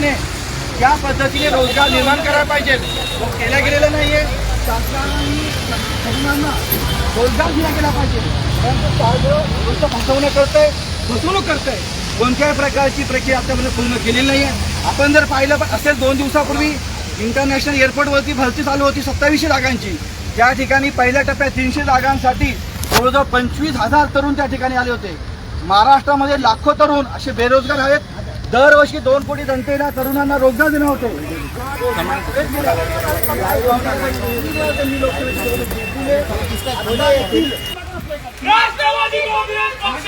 त्या पद्धतीने रोजगार निर्माण करायला पाहिजे. तो केल्या गेलेला नाही शासनाने तरुणांना रोजगार दिला गेला पाहिजे. परंतु सरकार नुसतं फसवणूक करतंय फसवणूक करतंय. कोणत्याही प्रकारची प्रक्रिया आतापर्यंत म्हणजे पूर्ण केलेली नाही आहे आपण जर पाहिलं पण असेल दोन दिवसापूर्वी इंटरनॅशनल एअरपोर्टवरती भरती चालू होती सत्तावीसशे जागांची त्या ठिकाणी पहिल्या टप्प्यात तीनशे जागांसाठी जवळजवळ पंचवीस हजार तरुण त्या ठिकाणी आले होते. महाराष्ट्रामध्ये लाखो तरुण असे बेरोजगार आहेत. दरवर्षी दोन कोटी जनतेला तरुणांना रोजगार देणं होते. राष्ट्रवादी काँग्रेस